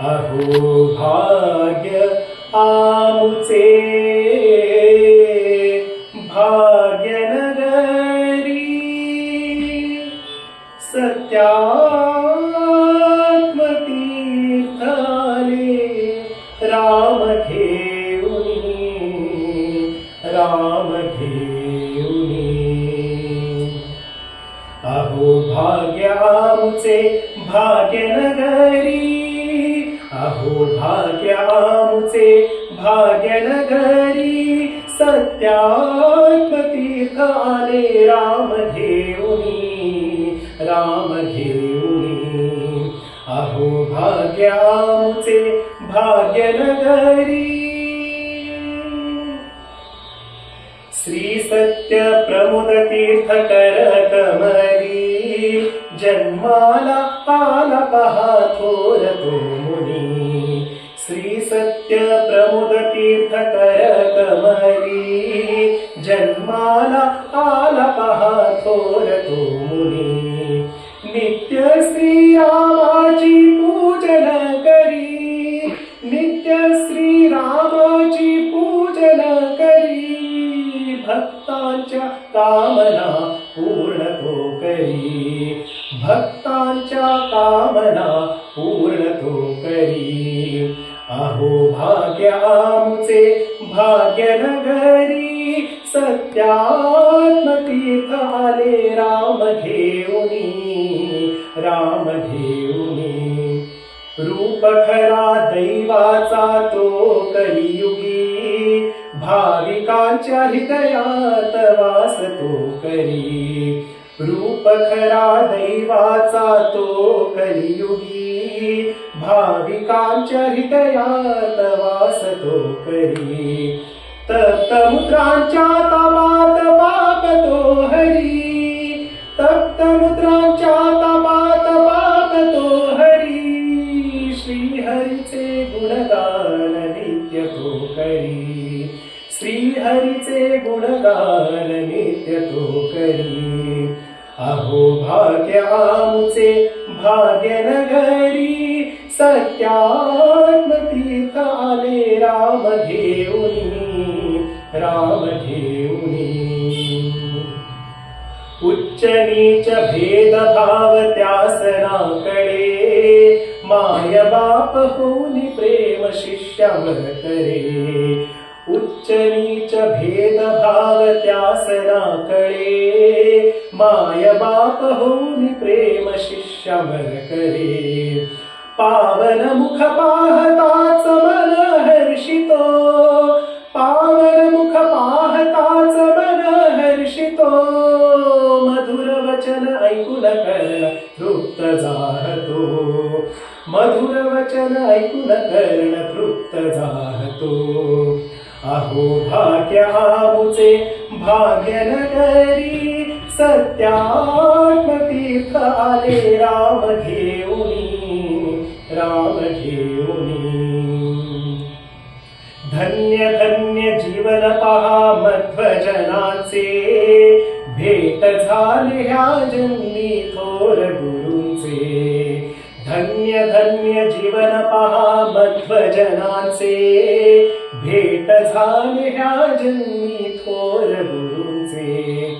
अहो भाग्य आमुचे. भाग्यनगरी सत्यात्मतीर्थाले राम घेऊनी राम घेऊनी. अहो भाग्यामुचे भाग्यनगरी अहो भाग्यामुचे भाग्यनगरी सत्यात्मतीर्थ आले राम घेऊनी राम घेऊनी. अहो भाग्यामुचे भाग्यनगरी श्री सत्य प्रमुद तीर्थकर कमरी जन्माला आला पहा थोर श्री सत्य प्रमुद कमरी जन्माला आला पहा थोर तो मुनी नित्य श्रीरामाची पूजन करी नित्य श्रीरामाची पूजन करी. भक्तांच्या कामना पूर्ण तो करी भक्तांच्या कामना पूर्ण तो करी अहो भाग्य आमचे भाग्यनगरी सत्यात्मतीर्थ आले राम घेऊनी राम घेऊनी रूप खरा दैवाचा तो कलियुगी भाविकांच्या हृदयात वास तो करी. रूप खरा दैवाचा तो कलियुगी भाविकांच्या हृदयात वास तो करी. तप्तमुद्रांच्या तमात पाप तो हरी. तप्तमुद्रांच्या तमात पाप तो हरी. श्रीहरीचे गुणगान नित्य तो करी. श्रीहरीचे गुणगान नित्य तो करी. अहो भाग्य आमचे भाग्यनगरी सत्यात्मतीर्थ आले राम घेऊनी राम घेऊनी. उच्च नीच भेदभाव त्यासनाकडे माय बाप होनी प्रेम शिष्यावर करे उच्च नीच भेदभाव त्यासनाकडे माय बाप होनी प्रेम शिष्यावर करे पावन मुख पाहताच मन हर्षितो पावन मुख पाहताच मन हर्षितो मधुर वचन ऐकून कर्ण तृप्त जाहतो मधुर वचन ऐकून कर्ण तृप्त जाहतो अहो भाग्य आमुचे भाग्य नगरी सत्यात्मतीर्थ राम घेऊनी राम घेऊनी. धन्य धन्य जीवन पहा मध्वजनाचे. भेट झाले ह्या जन्मी थोर जीवन पहा मध्वजनाचे भेट झाले ह्या जन्मी थोर गुरुचे.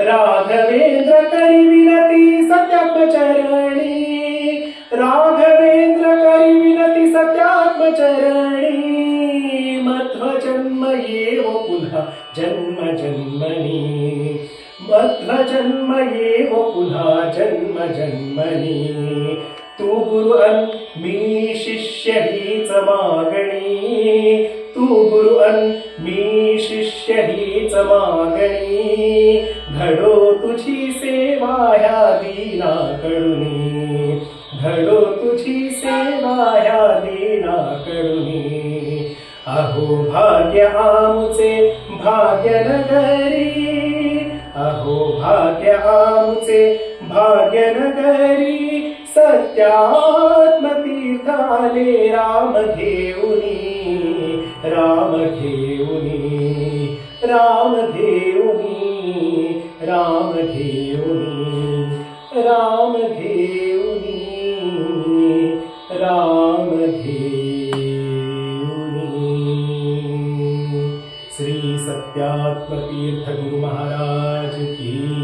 राघवेंद्र करी विनती सत्यात्मचरणी. राघवेंद्र करी विनती सत्यात्मचरणी. मध्व जन्म येव पुन्हा जन्म जन्मनी. मध्व जन्म येव पुन्हा जन्म जन्मनी. तू गुरु अन मी शिष्य हीच मागणी तू गुरु अन मी शिष्य हीच मागणी घडो तुझी सेवा ह्या दीना कडुनी घडो तुझी सेवा ह्या दीना कडुनी अहो भाग्य आमचे भाग्य नगरी. अहो भाग्य आमचे भाग्य नगरी सत्यात्मतीर्थ राम घेऊनी राम घेऊनी राम घेऊनी राम घेऊनी राम घेऊनी राम घेऊनी. श्री सत्यात्मतीर्थ गुरु महाराज की